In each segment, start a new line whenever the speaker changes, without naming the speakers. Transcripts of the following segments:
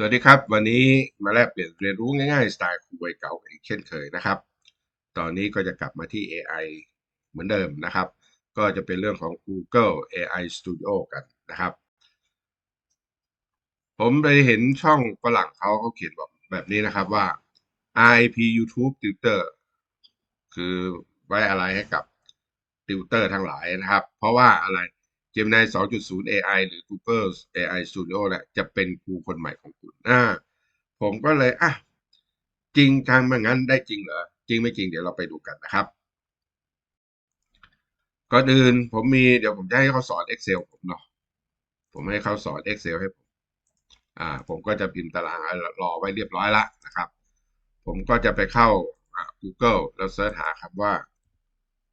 สวัสดีครับ วันนี้มาแลกเปลี่ยนเรียนรู้ง่ายๆ สไตล์ครูวัยเก่าอีกเช่นเคยนะครับ ตอนนี้ก็จะกลับมาที่ AI เหมือนเดิมนะครับ ก็จะเป็นเรื่องของ Google AI Studio กันนะครับ ผมไปเห็นช่องฝรั่งเขาเขาเขียนแบบแบบนี้นะครับว่า IP YouTube Tutor คือไว้อะไรให้กับติวเตอร์ทั้งหลายนะครับ เพราะว่าอะไร Gemini 2.0 AI หรือ Google AI Studio เนี่ยจะเป็นครูคนใหม่ของคุณอ่าผมก็เลยอะจริงทางมันงั้นได้จริงเหรอ จริงไม่จริงเดี๋ยวเราไปดูกันนะครับก่อนอื่นผมมีเดี๋ยวผมจะให้เขาสอน Excel ผมเนาะผมให้เขาสอน Excel ให้ผมอ่าผมก็จะพิมพ์ตารางรอไว้เรียบร้อยละนะครับ ผมก็จะไปเข้า Google แล้วเสิร์ชหาคำว่า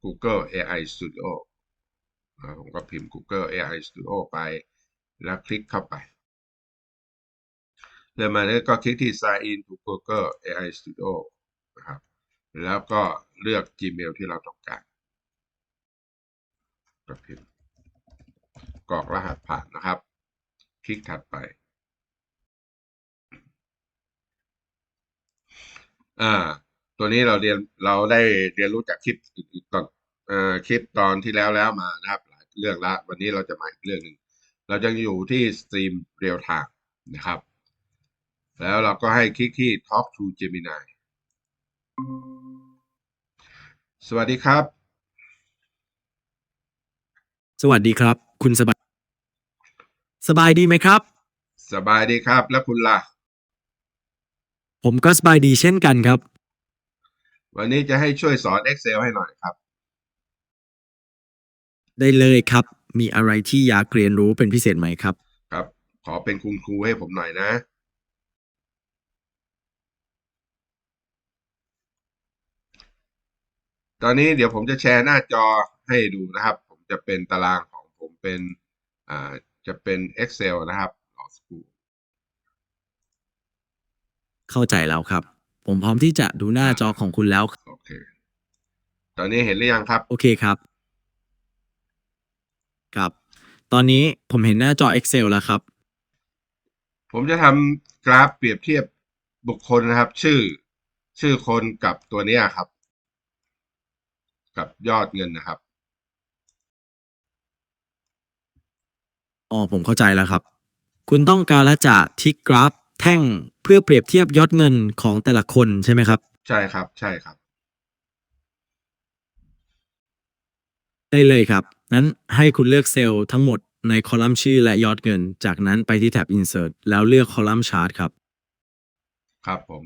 Google AI Studio ผมก็พิมพ์ Google AI Studio ไป แล้วคลิกเข้าไป เริ่มมาแล้วก็คลิกที่ Sign in to Google AI Studio นะครับ แล้วก็เลือก Gmail ที่เราต้องการก็พิมพ์กรอกรหัสผ่านนะครับ คลิกถัดไปอ่าตัวนี้เราเรียนเราได้เรียนรู้จากคลิปตอนอ่อคลิปตอนที่แล้วแล้วมานะครับ เรื่องละ วันนี้เราจะมาอีกเรื่องหนึ่งเราจะอยู่ที่สตรีมเรียลไทม์นะครับ แล้วเราก็ให้คลิกที่ Talk to Gemini สวัสดีครับ
สวัสดีครับ คุณสบายสบายดีไหมครับ
สบายดีครับ แล้วคุณล่ะ
ผมก็สบายดีเช่นกันครับ
วันนี้จะให้ช่วยสอน Excel ให้หน่อยครับ
ได้เลยครับ มีอะไรที่อยากเรียนรู้เป็นพิเศษไหมครับ
ครับ ขอเป็นคุณครูให้ผมหน่อยนะ ตอนนี้เดี๋ยวผมจะแชร์หน้าจอให้ดูนะครับ ผมจะเป็นตารางของผมเป็นอ่าจะเป็น Excel นะครับรอสักครู่
เข้าใจแล้วครับ ผมพร้อมที่จะดูหน้าจอของคุณแล้ว
โอเค ตอนนี้เห็นหรือยังครับ
โอเคครับ ครับ ตอนนี้ผมเห็นหน้าจอ Excel แล้วครับ
ผมจะทำกราฟเปรียบเทียบบุคคลนะครับ ชื่อชื่อคนกับตัวเนี้ยครับ กับยอดเงินนะครับ
อ๋อผมเข้าใจแล้วครับ คุณต้องการและจะทิกกราฟแท่งเพื่อเปรียบเทียบยอดเงินของแต่ละคนใช่ไหมครับ
ใช่ครับ ใช่ครับ
ได้เลยครับ นั้นให้คุณเลือกเซลล์ทั้งหมดในคอลัมน์ชื่อและยอดเงิน จากนั้นไปที่แท็บ Insert แล้วเลือกคอลัมน์ชาร์ตครับ
ครับผม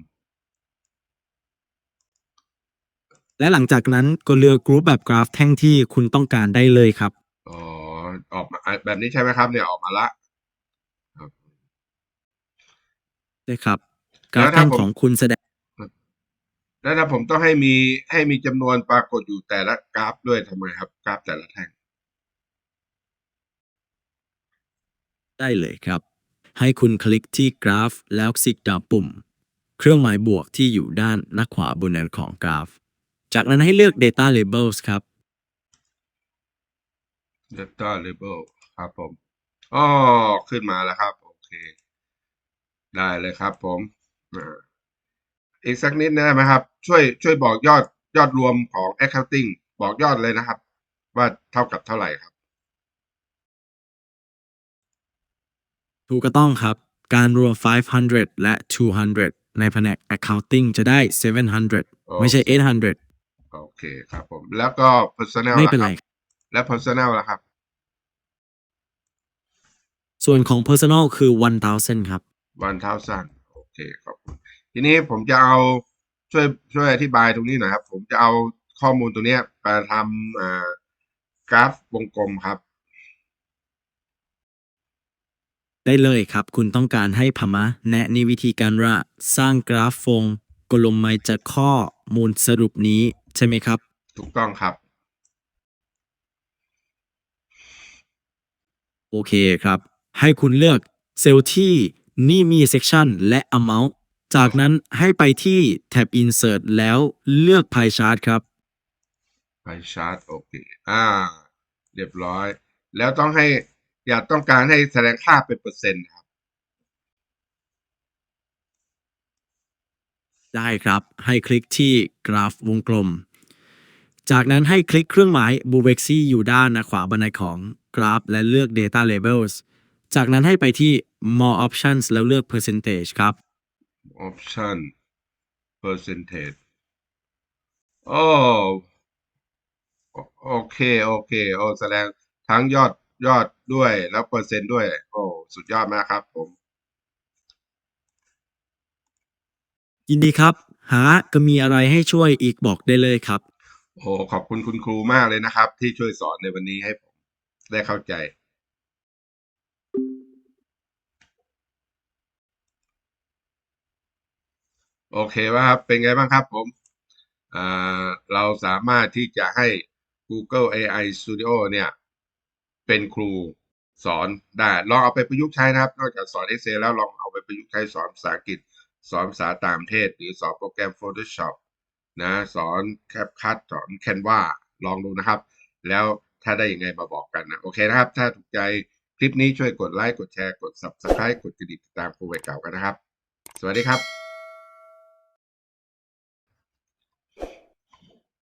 และหลังจากนั้นก็เลือกกรุ๊ปแบบกราฟแท่งที่คุณต้องการได้เลยครับ
อ๋อ ออกมาแบบนี้ใช่ไหมครับ เนี่ยออกมาละ
ได้ครับก
แล้
ราฟ
วถ้า
แท่ง
ผม
ของคุณแสดง
แล้วถ้าผมต้องให้มีให้มีจำนวนปรากฏอยู่แต่ละกราฟด้วยทำไมครับ กราฟแต่ละแท่ง
ได้เลยครับ ให้คุณคลิกที่กราฟแล้วคลิกดาวปุ่ม เครื่องหมายบวกที่อยู่ด้านหน้าขวาบนแนวของกราฟ จากนั้นให้เลือก Data Labels ครับ
data label ครับผมอ๋อขึ้นมาแล้วครับ โอเค ได้เลยครับผมอีกสักนิดได้ไหมครับ ช่วยช่วยบอกยอดยอดรวมของ accounting บอกยอดเลยนะครับ ว่าเท่ากับเท่าไหร่ครับ
ถูกก็ต้องครับ การรวม 500 และ 200 ในแผนก Accounting จะได้ 700 ไม่ใช่ 800
โอเคครับผม แล้วก็ personnel
ไม่เป็นไร
ล่ะครับแล้ว personnel ล่ะครับ
ส่วนของ Personal คือ 1000 ครับ
วันเท้าสั้นโอเคขอบคุณทีนี้ผมจะเอาช่วยช่วยอธิบายตรงนี้หน่อยครับ ผมจะเอาข้อมูลตรงเนี้ยมาทำอ่ากราฟวงกลมครับ
ได้เลยครับ คุณต้องการให้พมะ แนะนิวิธีการว่าสร้างกราฟวงกลมไมจากข้อมูลสรุปนี้ใช่ไหมครับ
ถูกต้องครับ
โอเคครับ ให้คุณเลือกเซลล์ที่นี่มี section และ amount จากนั้นให้ไปที่แท็บ insert แล้วเลือก pie chart ครับ
ไปชาร์ตโอเค อ่า เรียบร้อย แล้วต้องให้ อยากต้องการให้แสดงค่าเป็นเปอร์เซ็นต์ครับ
ได้ครับ ให้คลิกที่กราฟวงกลม จากนั้นให้คลิกเครื่องหมาย b u v e x y อยู่ด้านขวาบนไดของกราฟ และเลือก Data Labels จากนั้นให้ไปที่ More Options แล้วเลือก Percentage ครับ
option percentage โอ้โอโอเค โอเค โอ้แสดงทั้งยอด ยอดด้วยแล้วเปอร์เซ็นต์ด้วย โอ้สุดยอดมากครับผม
ยินดีครับ หาก็มีอะไรให้ช่วยอีกบอกได้เลยครับ
โอ้ขอบคุณคุณครูมากเลยนะครับ ที่ช่วยสอนในวันนี้ให้ผมได้เข้าใจ โอเคว่าครับเป็นไงบ้างครับผมอ่าเราสามารถที่จะให้ Google AI Studio เนี่ย เป็นครูสอนได้ลองเอาไปประยุกต์ใช้นะครับ นอกจากสอน Excel แล้วลองเอาไปประยุกต์ใช้สอนภาษาอังกฤษ สอนภาษาต่างประเทศ หรือสอนโปรแกรม Photoshop นะสอน CapCut สอน Canva ลองดูนะครับ แล้วถ้าได้ยังไงมาบอกกันนะ โอเคนะครับ ถ้าถูกใจคลิปนี้ช่วยกดไลค์กดแชร์กด Subscribe กดกระดิ่งติดตามครูไวเก่ากันนะครับ สวัสดีครับ